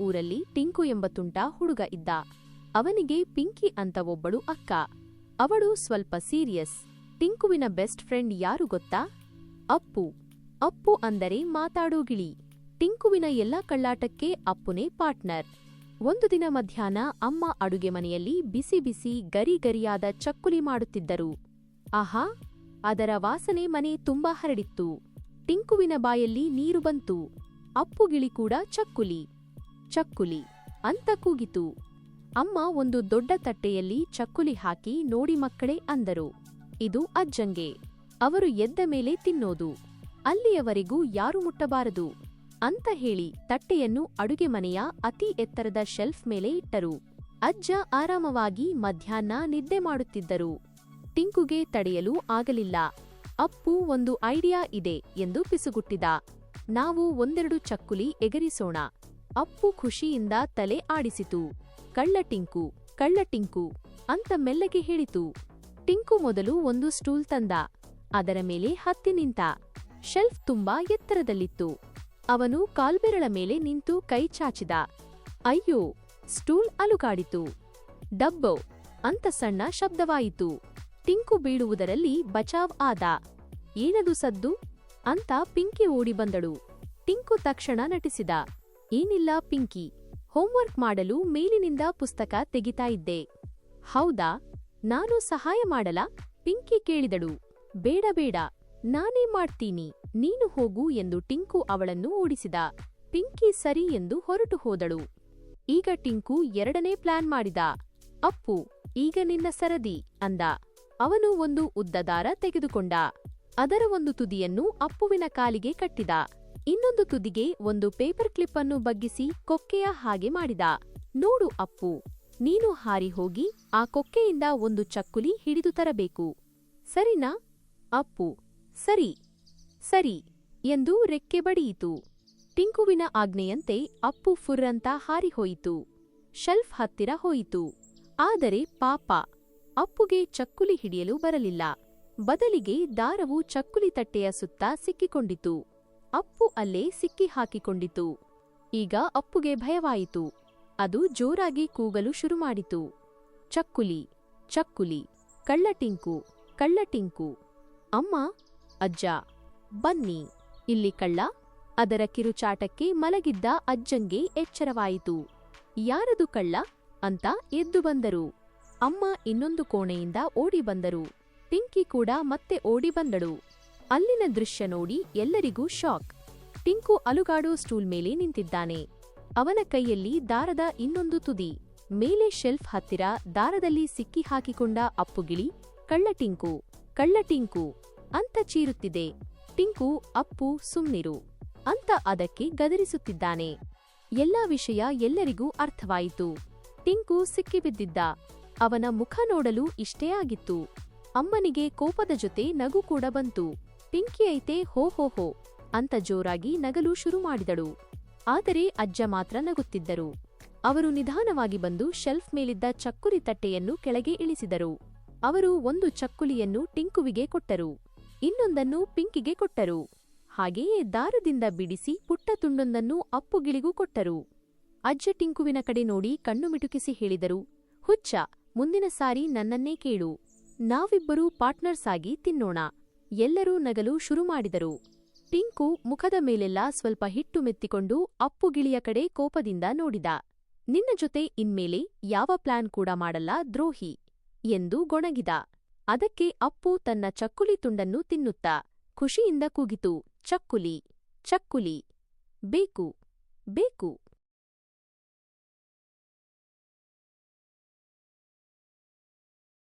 ಊರಲ್ಲಿ ಟಿಂಕು ಎಂಬ ತುಂಟ ಹುಡುಗ ಇದ್ದ. ಅವನಿಗೆ ಪಿಂಕಿ ಅಂತ ಒಬ್ಬಳು ಅಕ್ಕ. ಅವಳು ಸ್ವಲ್ಪ ಸೀರಿಯಸ್. ಟಿಂಕುವಿನ ಬೆಸ್ಟ್ ಫ್ರೆಂಡ್ ಯಾರು ಗೊತ್ತಾ? ಅಪ್ಪು. ಅಪ್ಪು ಅಂದರೆ ಮಾತಾಡೋ ಗಿಳಿ. ಟಿಂಕುವಿನ ಎಲ್ಲಾ ಕಳ್ಳಾಟಕ್ಕೆ ಅಪ್ಪುನೇ ಪಾರ್ಟ್ನರ್. ಒಂದು ದಿನ ಮಧ್ಯಾಹ್ನ ಅಮ್ಮ ಅಡುಗೆ ಮನೆಯಲ್ಲಿ ಬಿಸಿ ಬಿಸಿ ಗರಿ ಗರಿಯಾದ ಚಕ್ಕುಲಿ ಮಾಡುತ್ತಿದ್ದರು. ಆಹಾ! ಅದರ ವಾಸನೆ ಮನೆ ತುಂಬಾ ಹರಡಿತ್ತು. ಟಿಂಕುವಿನ ಬಾಯಲ್ಲಿ ನೀರು ಬಂತು. ಅಪ್ಪುಗಿಳಿ ಕೂಡ ಚಕ್ಕುಲಿ. ಚಕ್ಕುಲಿ. ಅಂತ ಕೂಗಿತು. ಅಮ್ಮ ಒಂದು ದೊಡ್ಡ ತಟ್ಟೆಯಲ್ಲಿ ಚಕ್ಕುಲಿ ಹಾಕಿ ನೋಡಿ ಮಕ್ಕಳೇ ಅಂದರು. ಇದು ಅಜ್ಜಂಗೆ. ಅವರು ಎದ್ದ ಮೇಲೆ ತಿನ್ನೋದು. ಅಲ್ಲಿಯವರೆಗೂ ಯಾರು ಮುಟ್ಟಬಾರದು. ಅಂತ ಹೇಳಿ ತಟ್ಟೆಯನ್ನು ಅಡುಗೆ ಮನೆಯ ಅತಿ ಎತ್ತರದ ಶೆಲ್ಫ್ ಮೇಲೆ ಇಟ್ಟರು. ಅಜ್ಜ ಆರಾಮವಾಗಿ ಮಧ್ಯಾಹ್ನ ನಿದ್ದೆ ಮಾಡುತ್ತಿದ್ದರು. ಟಿಂಕುಗೆ ತಡೆಯಲು ಆಗಲಿಲ್ಲ. ಅಪ್ಪು ಒಂದು ಐಡಿಯಾ ಇದೆ ಎಂದು ಪಿಸುಗುಟ್ಟಿದ. ನಾವು ಒಂದೆರಡು ಚಕ್ಕುಲಿ ಎಗರಿಸೋಣ. ಅಪ್ಪು ಖುಷಿಯಿಂದ ತಲೆ ಆಡಿಸಿತು. ಕಳ್ಳ ಟಿಂಕು ಕಳ್ಳ ಟಿಂಕು ಅಂತ ಮೆಲ್ಲಗೆ ಹೇಳಿತು. ಟಿಂಕು ಮೊದಲು ಒಂದು ಸ್ಟೂಲ್ ತಂದ. ಅದರ ಮೇಲೆ ಹತ್ತಿ ನಿಂತ. ಶೆಲ್ಫ್ ತುಂಬಾ ಎತ್ತರದಲ್ಲಿತ್ತು. ಅವನು ಕಾಲ್ಬೆರಳ ಮೇಲೆ ನಿಂತು ಕೈ ಚಾಚಿದ. ಅಯ್ಯೋ, ಸ್ಟೂಲ್ ಅಲುಗಾಡಿತು. ಡಬ್ಬೋ ಅಂತ ಸಣ್ಣ ಶಬ್ದವಾಯಿತು. ಟಿಂಕು ಬೀಳುವುದರಲ್ಲಿ ಬಚಾವ್ ಆದ. ಏನದು ಸದ್ದು? ಅಂತ ಪಿಂಕಿ ಓಡಿ ಬಂದಳು. ಟಿಂಕು ತಕ್ಷಣ ನಟಿಸಿದ. ಏನಿಲ್ಲ ಪಿಂಕಿ. ಹೋಮ್ವರ್ಕ್ ಮಾಡಲು ಮೇಲಿನಿಂದ ಪುಸ್ತಕ ತೆಗಿತಾ ಇದ್ದೆ. ಹೌದಾ? ನಾನು ಸಹಾಯ ಮಾಡಲ? ಪಿಂಕಿ ಕೇಳಿದಳು. ಬೇಡ ಬೇಡ. ನಾನೇ ಮಾಡ್ತೀನಿ. ನೀನು ಹೋಗು ಎಂದು ಟಿಂಕು ಅವಳನ್ನು ಓಡಿಸಿದ. ಪಿಂಕಿ ಸರಿ ಎಂದು ಹೊರಟು ಹೋದಳು. ಈಗ ಟಿಂಕು ಎರಡನೇ ಪ್ಲಾನ್ ಮಾಡಿದ. ಅಪ್ಪು, ಈಗ ನಿನ್ನ ಸರದಿ, ಅಂದ. ಅವನು ಒಂದು ಉದ್ದ ದಾರ ತೆಗೆದುಕೊಂಡ. ಅದರ ಒಂದು ತುದಿಯನ್ನು ಅಪ್ಪುವಿನ ಕಾಲಿಗೆ ಕಟ್ಟಿದ. ಇನ್ನೊಂದು ತುದಿಗೆ ಒಂದು ಪೇಪರ್ ಕ್ಲಿಪ್ ಅನ್ನು ಬಗ್ಗಿಸಿ ಕೊಕ್ಕೆಯ ಹಾಗೆ ಮಾಡಿದ. ನೋಡು ಅಪ್ಪು, ನೀನು ಹಾರಿ ಹೋಗಿ ಆ ಕೊಕ್ಕೆಯಿಂದ ಒಂದು ಚಕ್ಕುಲಿ ಹಿಡಿದು ತರಬೇಕು. ಸರಿನಾ? ಅಪ್ಪು, ಸರಿ ಸರಿ ಎಂದು ರೆಕ್ಕೆ ಬಡಿಯಿತು. ಟಿಂಕುವಿನ ಆಜ್ಞೆಯಂತೆ ಅಪ್ಪು ಫುರ್ರಂತ ಹಾರಿಹೋಯಿತು ಶೆಲ್ಫ್ ಹತ್ತಿರ ಹೋಯಿತು. ಆದರೆ ಪಾಪ, ಅಪ್ಪುಗೆ ಚಕ್ಕುಲಿ ಹಿಡಿಯಲು ಬರಲಿಲ್ಲ. ಬದಲಿಗೆ ದಾರವು ಚಕ್ಕುಲಿ ತಟ್ಟೆಯ ಸುತ್ತ ಸಿಕ್ಕಿಕೊಂಡಿತು. ಅಪ್ಪು ಅಲ್ಲೇ ಸಿಕ್ಕಿ ಹಾಕಿಕೊಂಡಿತು. ಈಗ ಅಪ್ಪುಗೆ ಭಯವಾಯಿತು. ಅದು ಜೋರಾಗಿ ಕೂಗಲು ಶುರುಮಾಡಿತು ಚಕ್ಕುಲಿ ಚಕ್ಕುಲಿ, ಕಳ್ಳಟಿಂಕು ಕಳ್ಳಟಿಂಕು. ಅಮ್ಮ, ಅಜ್ಜ, ಬನ್ನಿ. ಇಲ್ಲಿ ಕಳ್ಳ, ಅದರ ಕಿರುಚಾಟಕ್ಕೆ ಮಲಗಿದ್ದ ಅಜ್ಜಂಗೆ ಎಚ್ಚರವಾಯಿತು. ಯಾರದು ಕಳ್ಳ? ಅಂತ ಎದ್ದು ಬಂದರು. ಅಮ್ಮ ಇನ್ನೊಂದು ಕೋಣೆಯಿಂದ ಓಡಿ ಬಂದರು. ಟಿಂಕಿ ಕೂಡ ಮತ್ತೆ ಓಡಿ ಬಂದಳು. ಅಲ್ಲಿನ ದೃಶ್ಯ ನೋಡಿ ಎಲ್ಲರಿಗೂ ಶಾಕ್. ಟಿಂಕು ಅಲುಗಾಡೋ ಸ್ಟೂಲ್ ಮೇಲೆ ನಿಂತಿದ್ದಾನೆ. ಅವನ ಕೈಯಲ್ಲಿ ದಾರದ ಇನ್ನೊಂದು ತುದಿ. ಮೇಲೆ ಶೆಲ್ಫ್ ಹತ್ತಿರ ದಾರದಲ್ಲಿ ಸಿಕ್ಕಿ ಹಾಕಿಕೊಂಡ ಅಪ್ಪುಗಿಳಿ ಕಳ್ಳ ಟಿಂಕು ಕಳ್ಳ ಟಿಂಕು ಅಂತ ಚೀರುತ್ತಿದೆ. ಟಿಂಕು, ಅಪ್ಪು, ಸುಮ್ನಿರು ಅಂತ ಅದಕ್ಕೆ ಗದರಿಸುತ್ತಿದ್ದಾನೆ. ಎಲ್ಲಾ ವಿಷಯ ಎಲ್ಲರಿಗೂ ಅರ್ಥವಾಯಿತು. ಟಿಂಕು ಸಿಕ್ಕಿಬಿದ್ದಿದ್ದ. ಅವನ ಮುಖ ನೋಡಲು ಇಷ್ಟೇ ಆಗಿತ್ತು. ಅಮ್ಮನಿಗೆ ಕೋಪದ ಜೊತೆ ನಗು ಕೂಡ ಬಂತು. ಪಿಂಕಿ ಐತೆ ಹೋ ಹೋ ಹೋ ಅಂತ ಜೋರಾಗಿ ನಗಲು ಶುರು ಮಾಡಿದಳು. ಆದರೆ ಅಜ್ಜ ಮಾತ್ರ ನಗುತ್ತಿದ್ದರು. ಅವರು ನಿಧಾನವಾಗಿ ಬಂದು ಶೆಲ್ಫ್ ಮೇಲಿದ್ದ ಚಕ್ಕುಲಿ ತಟ್ಟೆಯನ್ನು ಕೆಳಗೆ ಇಳಿಸಿದರು. ಅವರು ಒಂದು ಚಕ್ಕುಲಿಯನ್ನು ಟಿಂಕುವಿಗೆ ಕೊಟ್ಟರು. ಇನ್ನೊಂದನ್ನು ಪಿಂಕಿಗೆ ಕೊಟ್ಟರು. ಹಾಗೆಯೇ ದಾರದಿಂದ ಬಿಡಿಸಿ ಪುಟ್ಟ ತುಂಡೊಂದನ್ನು ಅಪ್ಪುಗಿಳಿಗೂ ಕೊಟ್ಟರು. ಅಜ್ಜ ಟಿಂಕುವಿನ ಕಡೆ ನೋಡಿ ಕಣ್ಣು ಮಿಟುಕಿಸಿ ಹೇಳಿದರು, ಹುಚ್ಚ, ಮುಂದಿನ ಸಾರಿ ನನ್ನನ್ನೇ ಕೇಳು. ನಾವಿಬ್ಬರೂ ಪಾರ್ಟ್ನರ್ಸ್ ಆಗಿ ತಿನ್ನೋಣ. ಎಲ್ಲರೂ ನಗಲು ಶುರು ಮಾಡಿದರು. ಟಿಂಕು ಮುಖದ ಮೇಲೆಲ್ಲ ಸ್ವಲ್ಪ ಹಿಟ್ಟು ಮೆತ್ತಿಕೊಂಡು ಅಪ್ಪುಗಿಳಿಯ ಕಡೆ ಕೋಪದಿಂದ ನೋಡಿದ. ನಿನ್ನ ಜೊತೆ ಇನ್ಮೇಲೆ ಯಾವ ಪ್ಲಾನ್ ಕೂಡ ಮಾಡಲ್ಲ, ದ್ರೋಹಿ! ಎಂದು ಗೊಣಗಿದ. ಅದಕ್ಕೆ ಅಪ್ಪು ತನ್ನ ಚಕ್ಕುಲಿ ತುಂಡನ್ನು ತಿನ್ನುತ್ತಾ, ಖುಷಿಯಿಂದ ಕೂಗಿತು. ಚಕ್ಕುಲಿ ಚಕ್ಕುಲಿ! ಬೇಕು ಬೇಕು!